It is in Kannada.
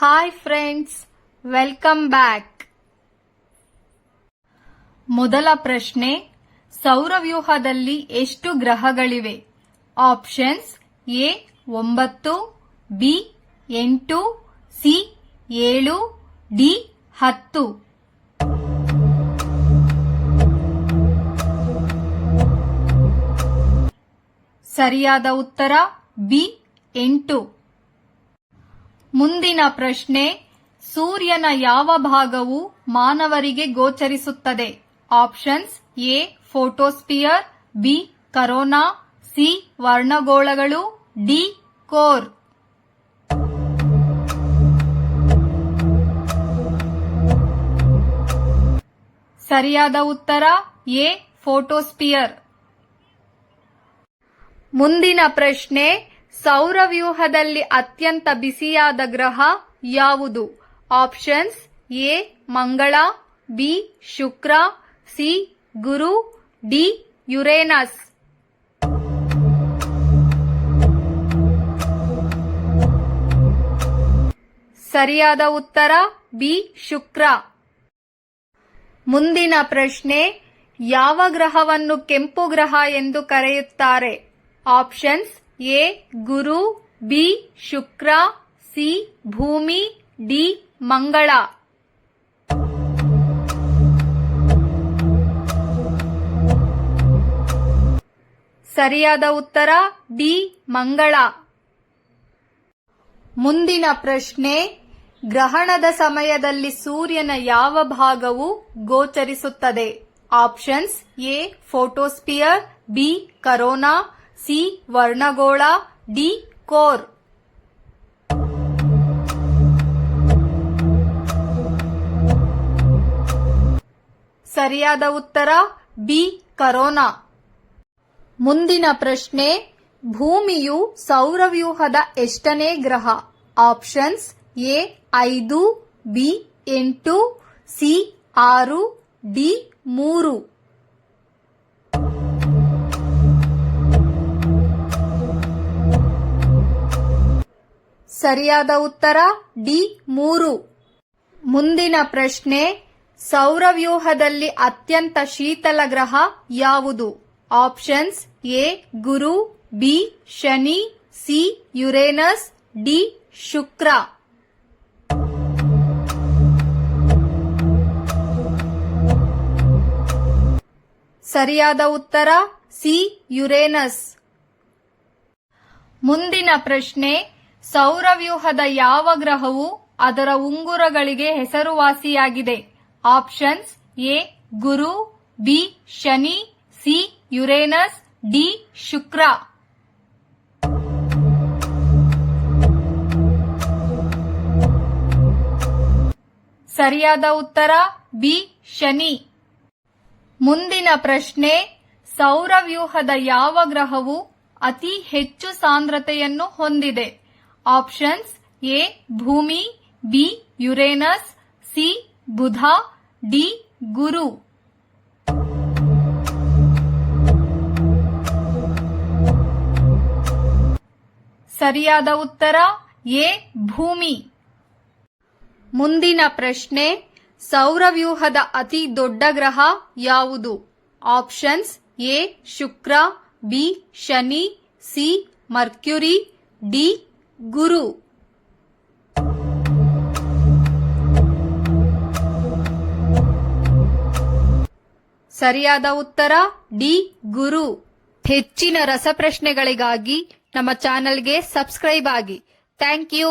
ಹಾಯ್ ಫ್ರೆಂಡ್ಸ್ ವೆಲ್ಕಮ್ ಬ್ಯಾಕ್ ಮೊದಲ ಪ್ರಶ್ನೆ ಸೌರವ್ಯೂಹದಲ್ಲಿ ಎಷ್ಟು ಗ್ರಹಗಳಿವೆ? ಆಪ್ಷನ್ಸ್ ಎ ಒಂಬತ್ತು ಬಿ ಎಂಟು ಸಿ ಏಳು ಡಿ ಹತ್ತು. ಸರಿಯಾದ ಉತ್ತರ ಬಿ ಎಂಟು. ಮುಂದಿನ ಪ್ರಶ್ನೆ, ಸೂರ್ಯನ ಯಾವ ಭಾಗವು ಮಾನವರಿಗೆ ಗೋಚರಿಸುತ್ತದೆ? Options, A, photosphere, B, corona, C, ವರ್ಣಗೋಳಗಳು, D, core. ಸರಿಯಾದ ಉತ್ತರ, ಎ, ಫೋಟೋಸ್ಪಿಯರ್. ಮುಂದಿನ ಪ್ರಶ್ನೆ ಸೌರವ್ಯೂಹದಲ್ಲಿ ಅತ್ಯಂತ ಬಿಸಿಯಾದ ಗ್ರಹ ಯಾವುದು? ಆಪ್ಷನ್ಸ್ ಎ, ಮಂಗಳ, ಬಿ, ಶುಕ್ರ, ಸಿ, ಗುರು, ಡಿ, ಯುರೇನಸ್. ಸರಿಯಾದ ಉತ್ತರ ಬಿ, ಶುಕ್ರ. ಮುಂದಿನ ಪ್ರಶ್ನೆ, ಯಾವ ಗ್ರಹವನ್ನು ಕೆಂಪು ಗ್ರಹ ಎಂದು ಕರೆಯುತ್ತಾರೆ? ಆಪ್ಷನ್ಸ್ ಎ, ಗುರು, ಬಿ, ಶುಕ್ರ, ಸಿ, ಭೂಮಿ, ಡಿ, ಮಂಗಳ. ಸರಿಯಾದ ಉತ್ತರ, ಡಿ, ಮಂಗಳ. ಮುಂದಿನ ಪ್ರಶ್ನೆ, ಗ್ರಹಣದ ಸಮಯದಲ್ಲಿ ಸೂರ್ಯನ ಯಾವ ಭಾಗವು ಗೋಚರಿಸುತ್ತದೆ? Options A, photosphere, B, corona C ವರ್ಣಗೋಳ, D core. ಸರಿಯಾದ ಉತ್ತರ, ಬಿ ಕರೋನಾ. ಮುಂದಿನ ಪ್ರಶ್ನೆ, ಭೂಮಿಯು ಸೌರವ್ಯೂಹದ ಎಷ್ಟನೇ ಗ್ರಹ? ಆಪ್ಷನ್ಸ್, ಎ ಐದು, ಬಿ ಎಂಟು, ಸಿ ಆರು, ಡಿ ಮೂರು. ಸರಿಯಾದ ಉತ್ತರ? ಡಿ, ಮೂರು. ಮುಂದಿನ ಪ್ರಶ್ನೆ, ಸೌರವ್ಯೂಹದಲ್ಲಿ ಅತ್ಯಂತ ಶೀತಲ ಗ್ರಹ ಯಾವುದು? ಆಪ್ಷನ್ಸ್, ಎ, ಗುರು, ಬಿ, ಶನಿ, ಸಿ, ಯುರೇನಸ್, ಡಿ, ಶುಕ್ರ. ಸರಿಯಾದ ಉತ್ತರ? C, Uranus. ಮುಂದಿನ ಪ್ರಶ್ನೆ ಸೌರವ್ಯೂಹದ ಯಾವ ಗ್ರಹವು ಅದರ ಉಂಗುರಗಳಿಗೆ ಹೆಸರುವಾಸಿಯಾಗಿದೆ? ಆಪ್ಷನ್ಸ್ ಎ, ಗುರು, ಬಿ, ಶನಿ, ಸಿ, ಯುರೇನಸ್, ಡಿ, ಶುಕ್ರ. ಸರಿಯಾದ ಉತ್ತರ, ಬಿ, ಶನಿ. ಮುಂದಿನ ಪ್ರಶ್ನೆ, ಸೌರವ್ಯೂಹದ ಯಾವ ಗ್ರಹವು ಅತಿ ಹೆಚ್ಚು ಸಾಂದ್ರತೆಯನ್ನು ಹೊಂದಿದೆ? ಆಪ್ಷನ್ಸ್ ಎ ಭೂಮಿ ಬಿ ಯುರೇನಸ್ ಸಿ ಬುಧ ಡಿ ಗುರು ಸರಿಯಾದ ಉತ್ತರ ಎ ಭೂಮಿ. ಮುಂದಿನ ಪ್ರಶ್ನೆ, ಸೌರವ್ಯೂಹದ ಅತಿ ದೊಡ್ಡ ಗ್ರಹ ಯಾವುದು? ಆಪ್ಷನ್ಸ್ ಎ ಶುಕ್ರ ಬಿ ಶನಿ ಸಿ ಮರ್ಕ್ಯುರಿ ಡಿ ಗುರು. ಸರಿಯಾದ ಉತ್ತರ? ಡಿ ಗುರು. ಹೆಚ್ಚಿನ ರಸಪ್ರಶ್ನೆಗಳಿಗಾಗಿ ನಮ್ಮ ಚಾನೆಲ್ಗೆ ಸಬ್ಸ್ಕ್ರೈಬ್ ಆಗಿ. Thank you.